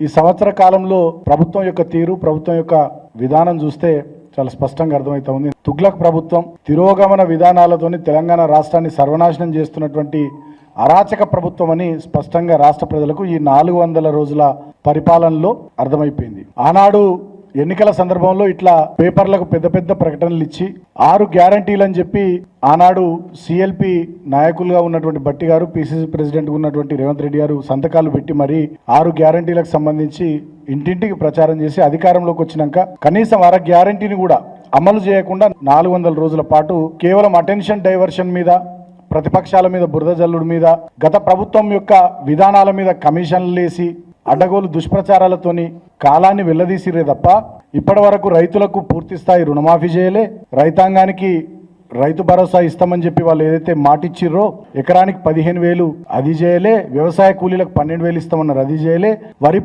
ఈ సంవత్సర కాలంలో ప్రభుత్వం యొక్క తీరు ప్రభుత్వం యొక్క విధానం చూస్తే చాలా స్పష్టంగా అర్థమవుతా ఉంది. తుగ్లక్ ప్రభుత్వం తిరోగమన విధానాలతోని తెలంగాణ రాష్ట్రాన్ని సర్వనాశనం చేస్తున్నటువంటి అరాచక ప్రభుత్వం అని స్పష్టంగా రాష్ట్ర ప్రజలకు ఈ నాలుగు వందల రోజుల పరిపాలనలో అర్థమైపోయింది. ఆనాడు ఎన్నికల సందర్భంలో ఇట్లా పేపర్లకు పెద్ద పెద్ద ప్రకటనలు ఇచ్చి ఆరు గ్యారంటీలు అని చెప్పి ఆనాడు సిఎల్పి నాయకులుగా ఉన్నటువంటి బట్టి గారు పిసిసి ప్రెసిడెంట్ ఉన్నటువంటి రేవంత్ రెడ్డి గారు సంతకాలు పెట్టి మరి ఆరు గ్యారంటీలకు సంబంధించి ఇంటింటికి ప్రచారం చేసి అధికారంలోకి వచ్చినాక కనీసం అర గ్యారంటీని కూడా అమలు చేయకుండా నాలుగు వందల రోజుల పాటు కేవలం అటెన్షన్ డైవర్షన్ మీద ప్రతిపక్షాల మీద బురద జల్లుడు మీద గత ప్రభుత్వం యొక్క విధానాల మీద కమిషన్లు వేసి అడ్డగోలు దుష్ప్రచారాలతోని కాలాన్ని వెళ్ళదీసిరే తప్ప ఇప్పటి వరకు రైతులకు పూర్తి స్థాయి రుణమాఫీ చేయలే. రైతాంగానికి రైతు భరోసా ఇస్తామని చెప్పి వాళ్ళు ఏదైతే మాటిచ్చిర్రో ఎకరానికి పదిహేను వేలు అది చేయలే. వ్యవసాయ కూలీలకు పన్నెండు వేలు ఇస్తామన్నారు అది చేయలే. వరి